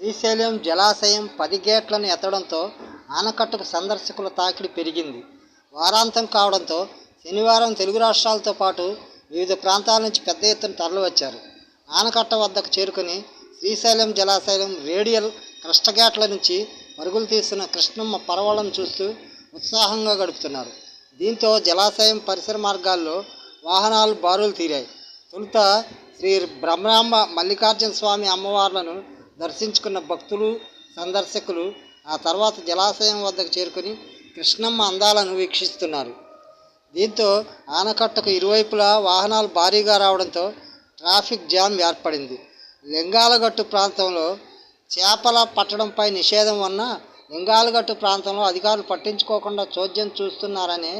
శ్రీశైలం జలాశయం పది గేట్లను ఎత్తడంతో ఆనకట్టకు సందర్శకుల తాకిడి పెరిగింది. వారాంతం కావడంతో శనివారం తెలుగు రాష్ట్రాలతో పాటు వివిధ ప్రాంతాల నుంచి పెద్ద ఎత్తున తరలివచ్చారు. ఆనకట్ట వద్దకు చేరుకుని శ్రీశైలం జలాశయం రేడియల్ కృష్ణగేట్ల నుంచి పరుగులు తీస్తున్న కృష్ణమ్మ పరవళం చూస్తూ ఉత్సాహంగా గడుపుతున్నారు. దీంతో జలాశయం పరిసర మార్గాల్లో వాహనాలు బారులు తీరాయి. తొలుత శ్రీ బ్రహ్మాంబ మల్లికార్జున స్వామి అమ్మవార్లను దర్శించుకున్న భక్తులు సందర్శకులు ఆ తర్వాత జలాశయం వద్దకు చేరుకుని కృష్ణమ్మ అందాలను వీక్షిస్తున్నారు. దీంతో ఆనకట్టకు ఇరువైపులా వాహనాలు భారీగా రావడంతో ట్రాఫిక్ జామ్ ఏర్పడింది. లింగాలగట్టు ప్రాంతంలో చేపల పట్టడంపై నిషేధం ఉన్న లింగాలగట్టు ప్రాంతంలో అధికారులు పట్టించుకోకుండా చోద్యం చూస్తున్నారనే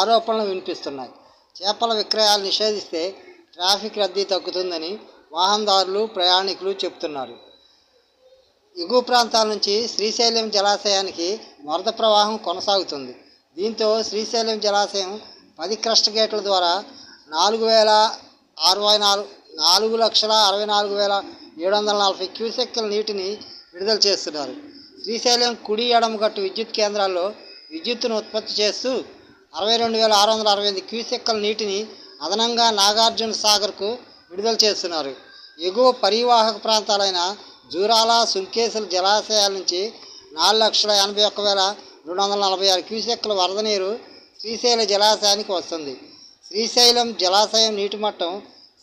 ఆరోపణలు వినిపిస్తున్నాయి. చేపల విక్రయాలు నిషేధిస్తే ట్రాఫిక్ రద్దీ తగ్గుతుందని వాహనదారులు ప్రయాణికులు చెబుతున్నారు. ఎగువ ప్రాంతాల నుంచి శ్రీశైలం జలాశయానికి వరద ప్రవాహం కొనసాగుతుంది. దీంతో శ్రీశైలం జలాశయం పది క్రస్ట్ గేట్ల ద్వారా నాలుగు వేల అరవై నాలుగు నాలుగు లక్షల అరవై నాలుగు వేల ఏడు వందల నలభై క్యూసెక్కుల నీటిని విడుదల చేస్తున్నారు. శ్రీశైలం కుడి ఎడమగట్టు విద్యుత్ కేంద్రాల్లో విద్యుత్తును ఉత్పత్తి చేస్తూ అరవై రెండు వేల ఆరు వందల అరవై ఎనిమిది క్యూసెక్కుల నీటిని అదనంగా నాగార్జున సాగర్కు విడుదల చేస్తున్నారు. ఎగువ పరివాహక ప్రాంతాలైన జూరాల సుంకేసుల జలాశయాల నుంచి నాలుగు లక్షల ఎనభై ఒక్క వేల రెండు వందల నలభై ఆరు క్యూసెక్కుల వరద నీరు శ్రీశైల జలాశయానికి వస్తుంది. శ్రీశైలం జలాశయం నీటి మట్టం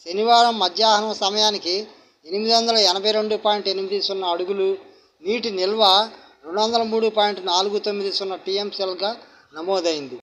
శనివారం మధ్యాహ్నం సమయానికి ఎనిమిది వందల ఎనభై రెండు పాయింట్ ఎనిమిది సున్నా అడుగులు నీటి నిల్వ రెండు వందల మూడు పాయింట్ నాలుగు తొమ్మిది సున్నా టీఎంసీలుగా నమోదైంది.